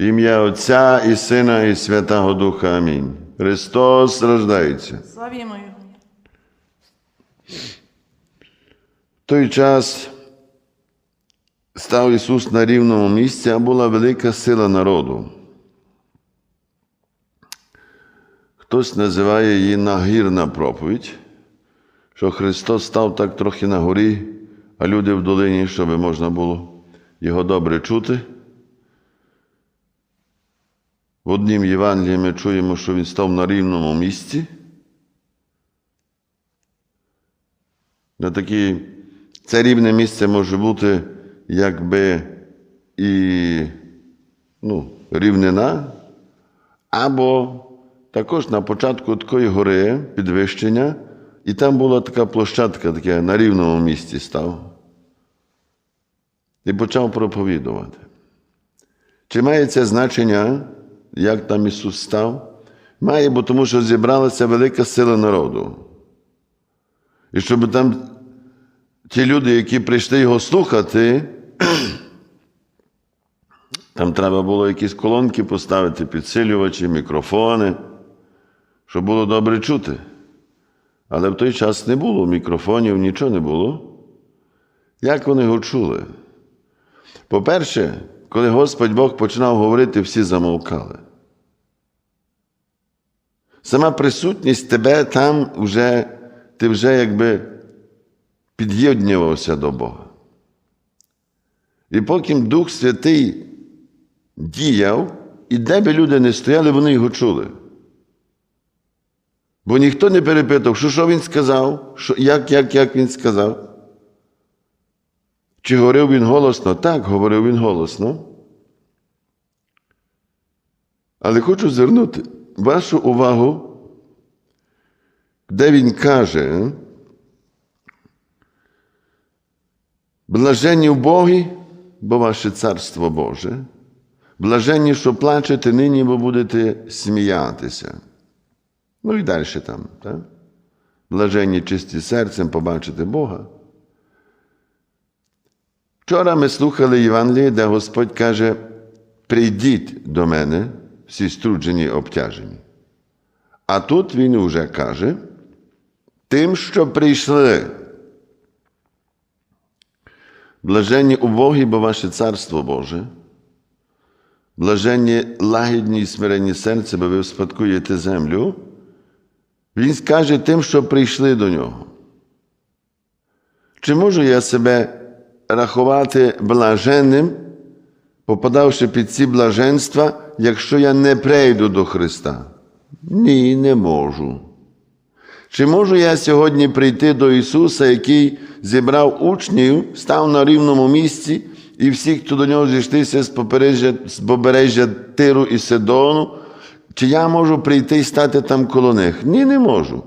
Ім'я Отця і Сина, і Святого Духа. Амінь. Христос рождається. Славімо Його. В той час став Ісус на рівному місці, а була велика сила народу. Хтось називає її нагірна проповідь, що Христос став так трохи на горі, а люди в долині, щоб можна було його добре чути. В однім Євангелії ми чуємо, що він став на рівному місці. На такі, це рівне місце може бути якби і ну, рівнина, або також на початку такої гори підвищення, і там була така площадка, таке на рівному місці став. І почав проповідувати. Чи має це значення, як там Ісус став? Має, бо тому що зібралася велика сила народу. І щоб там ті люди, які прийшли його слухати, там треба було якісь колонки поставити, підсилювачі, мікрофони, щоб було добре чути. Але в той час не було мікрофонів, нічого не було. Як вони його чули? По-перше, коли Господь Бог починав говорити, всі замовкали. Сама присутність тебе там вже, ти вже якби під'єднувався до Бога. І поки Дух Святий діяв, і де би люди не стояли, вони його чули. Бо ніхто не перепитав, що що він сказав, що, як, як, як він сказав. Чи говорив він голосно? Так, говорив він голосно. Але хочу звернути вашу увагу, де він каже, блаженні в Богі, бо ваше царство Боже, блаженні, що плачете нині, бо будете сміятися. Ну і далі там. Так? Блаженні чисті серцем побачити Бога. Вчора ми слухали Євангеліє, де Господь каже: прийдіть до мене, всі струджені і обтяжені. А тут Він уже каже, тим, що прийшли. Блаженні убогі, бо ваше царство Боже, блаженні лагідні і смиренні серця, бо ви успадкуєте землю. Він скаже тим, що прийшли до нього. Чи можу я себе рахувати блаженним, попадавши під ці блаженства, якщо я не прийду до Христа? Ні, не можу. Чи можу я сьогодні прийти до Ісуса, який зібрав учнів, став на рівному місці, і всі, хто до нього зійшлися з побережжя, з побережжя Тиру і Сидону, чи я можу прийти і стати там коло них? Ні, не можу.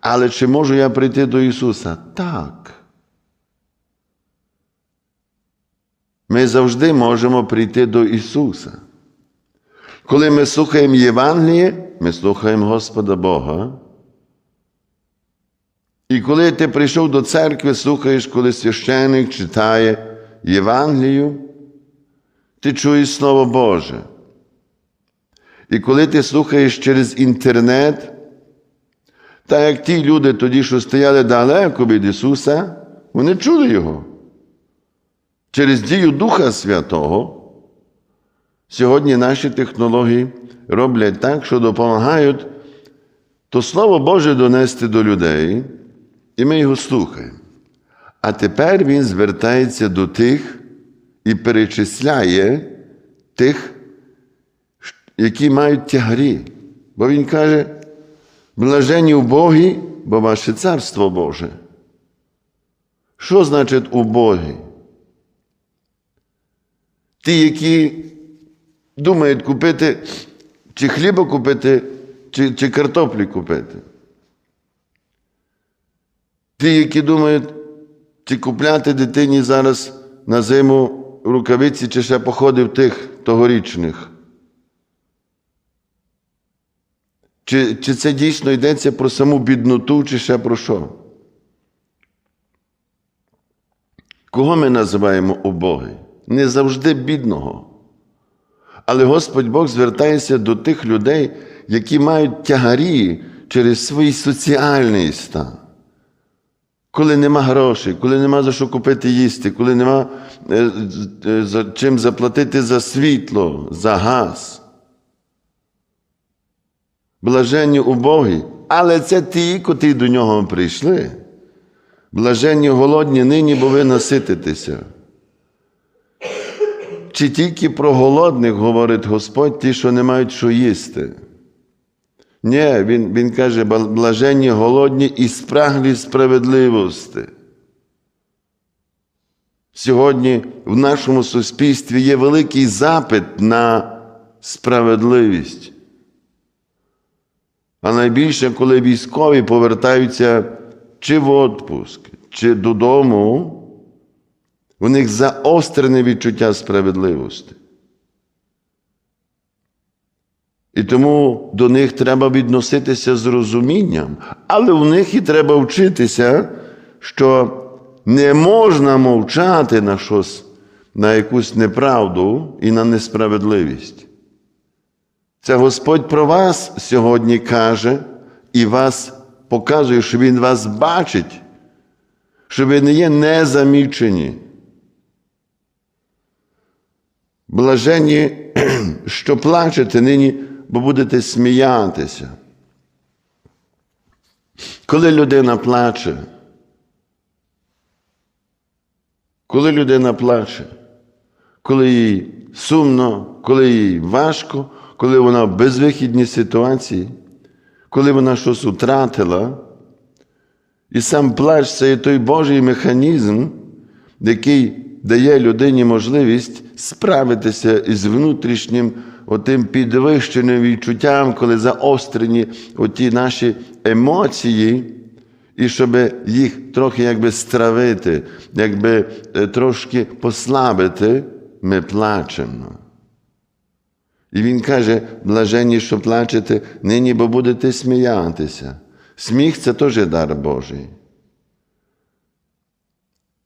Але чи можу я прийти до Ісуса? Так. Ми завжди можемо прийти до Ісуса. Коли ми слухаємо Євангеліє, ми слухаємо Господа Бога. І коли ти прийшов до церкви, слухаєш, коли священник читає Євангелію, ти чуєш Слово Боже. І коли ти слухаєш через інтернет, так як ті люди тоді, що стояли далеко від Ісуса, вони чули Його. Через дію Духа Святого, сьогодні наші технології роблять так, що допомагають то Слово Боже донести до людей, і ми його слухаємо. А тепер Він звертається до тих і перечисляє тих, які мають тягарі. Бо Він каже, блажені в Богі, бо ваше царство Боже. Що значить у Богі? Ті, які думають купити, чи хліба купити, чи, чи картоплі купити. Ті, які думають, чи купляти дитині зараз на зиму рукавиці, чи ще походив тих тогорічних. Чи, чи це дійсно йдеться про саму бідноту, чи ще про що? Кого ми називаємо убогий? Не завжди бідного. Але Господь Бог звертається до тих людей, які мають тягарі через свій соціальний стан. Коли нема грошей, коли нема за що купити їсти, коли нема е, е, за чим заплатити за світло, за газ. Блаженні убогі, але це ті, котрі до нього прийшли. Блаженні голодні нині, бо ви насититеся. Чи тільки про голодних говорить Господь, ті, що не мають що їсти? Ні, Він, він каже, блаженні голодні і спраглі справедливості. Сьогодні в нашому суспільстві є великий запит на справедливість. А найбільше, коли військові повертаються чи в відпуск, чи додому, у них заострене відчуття справедливості. І тому до них треба відноситися з розумінням, але в них і треба вчитися, що не можна мовчати на щось, на якусь неправду і на несправедливість. Це Господь про вас сьогодні каже і вас показує, що Він вас бачить, що ви не є незамічені. Блаженні, що плачете нині, бо будете сміятися. Коли людина плаче, коли людина плаче, коли їй сумно, коли їй важко, коли вона в безвихідній ситуації, коли вона щось втратила, і сам плач це є той Божий механізм, який дає людині можливість справитися із внутрішнім отим підвищеним відчуттям, коли заострені оті наші емоції, і щоб їх трохи якби стравити, якби трошки послабити, ми плачемо. І він каже, блаженні, що плачете, нині, бо будете сміятися. Сміх це теж дар Божий.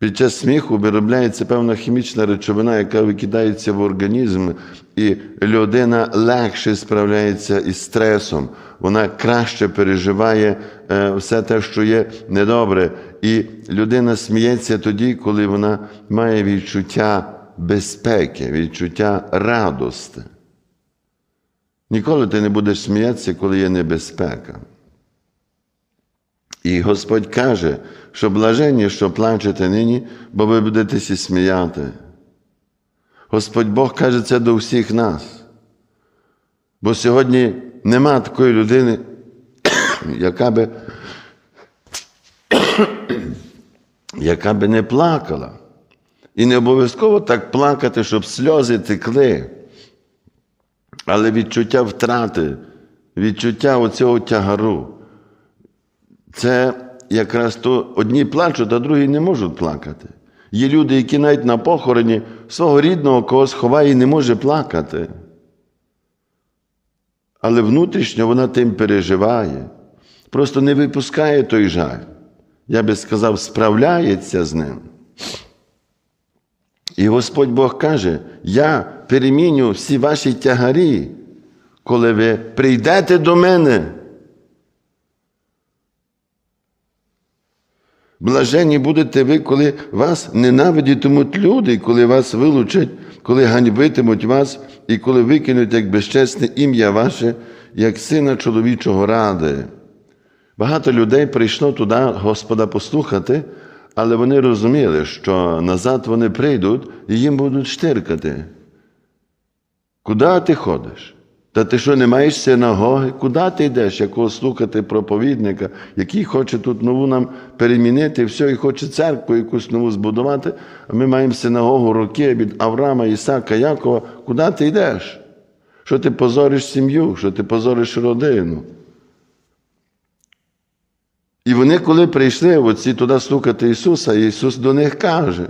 Під час сміху виробляється певна хімічна речовина, яка викидається в організм, і людина легше справляється із стресом, вона краще переживає все те, що є недобре. І людина сміється тоді, коли вона має відчуття безпеки, відчуття радости. Ніколи ти не будеш сміятися, коли є небезпека. І Господь каже, що блаженні, що плачете нині, бо ви будетеся сміяти. Господь Бог каже це до всіх нас. Бо сьогодні нема такої людини, яка би, яка би не плакала. І не обов'язково так плакати, щоб сльози текли. Але відчуття втрати, відчуття оцього тягару. Це якраз то одні плачуть, а другі не можуть плакати. Є люди, які навіть на похороні свого рідного когось ховає і не може плакати. Але внутрішньо вона тим переживає, просто не випускає той жаль. Я би сказав, справляється з ним. І Господь Бог каже: Я переміню всі ваші тягарі, коли ви прийдете до мене. Блаженні будете ви, коли вас ненавидітимуть люди, коли вас вилучать, коли ганьбитимуть вас, і коли викинуть як безчесне ім'я ваше, як сина чоловічого ради. Багато людей прийшло туди Господа послухати, але вони розуміли, що назад вони прийдуть і їм будуть штиркати. Куди ти ходиш? Та ти що не маєш синагоги? Куди ти йдеш, якого слухати проповідника, який хоче тут нову нам перемінити, все, і хоче церкву якусь нову збудувати, а ми маємо синагогу роки від Авраама, Ісака, Якова. Куди ти йдеш? Що ти позориш сім'ю, що ти позориш родину? І вони, коли прийшли оці туди слухати Ісуса, Ісус до них каже: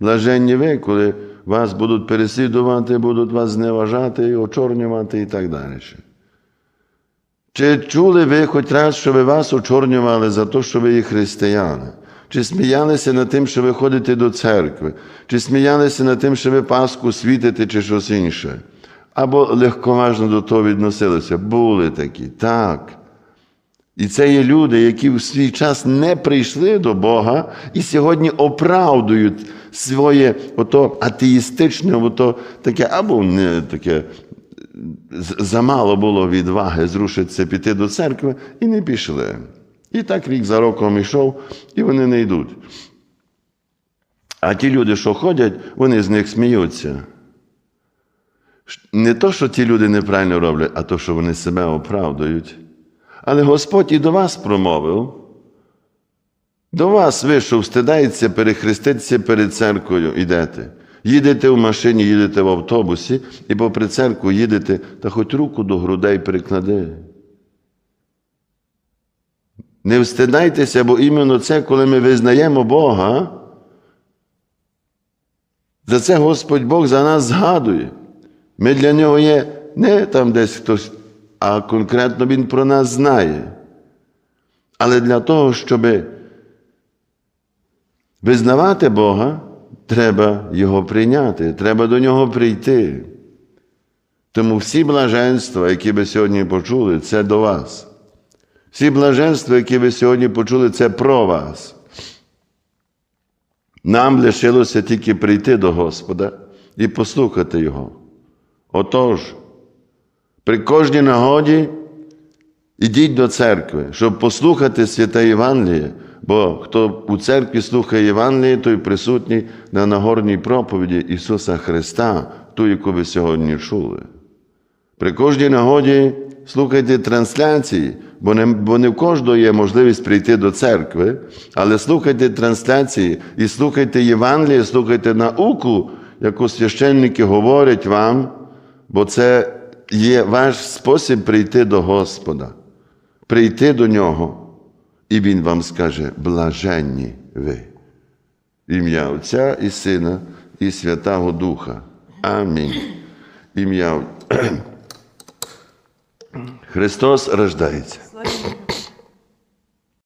блаженні ви, коли вас будуть переслідувати, будуть вас зневажати, очорнювати і так далі. Чи чули ви хоч раз, що ви вас очорнювали за те, що ви є християни? Чи сміялися над тим, що ви ходите до церкви, чи сміялися над тим, що ви Пасху світите, чи щось інше? або легковажно до того відносилися. Були такі, так. І це є люди, які в свій час не прийшли до Бога і сьогодні оправдують своє ото атеїстичне, ото таке, або не таке замало було відваги зрушитися піти до церкви, і не пішли. І так рік за роком йшов, і вони не йдуть. А ті люди, що ходять, вони з них сміються. Не то, що ті люди неправильно роблять, а то, що вони себе оправдують. Але Господь і до вас промовив. До вас вийшов, стидається, перехреститися перед церквою, йдете. Їдете в машині, їдете в автобусі, і попри церкву їдете, та хоч руку до грудей приклади. Не встидайтеся, бо іменно це, коли ми визнаємо Бога, за це Господь Бог за нас згадує. Ми для нього є не там десь хтось, а конкретно Він про нас знає. Але для того, щоб визнавати Бога, треба Його прийняти, треба до нього прийти. Тому всі блаженства, які ви сьогодні почули, це до вас. Всі блаженства, які ви сьогодні почули, це про вас. Нам лишилося тільки прийти до Господа і послухати Його. Отож, при кожній нагоді ідіть до церкви, щоб послухати святе Євангеліє, бо хто у церкві слухає Євангеліє, той присутній на нагорній проповіді Ісуса Христа, ту, яку ви сьогодні чули. При кожній нагоді слухайте трансляції, бо не, бо не в кожного є можливість прийти до церкви, але слухайте трансляції і слухайте Євангеліє, слухайте науку, яку священники говорять вам, бо це є ваш спосіб прийти до Господа, прийти до Нього, і Він вам скаже: блаженні ви. Ім'я Отця і Сина, і Святого Духа. Амінь. Ім'я Христос рождається.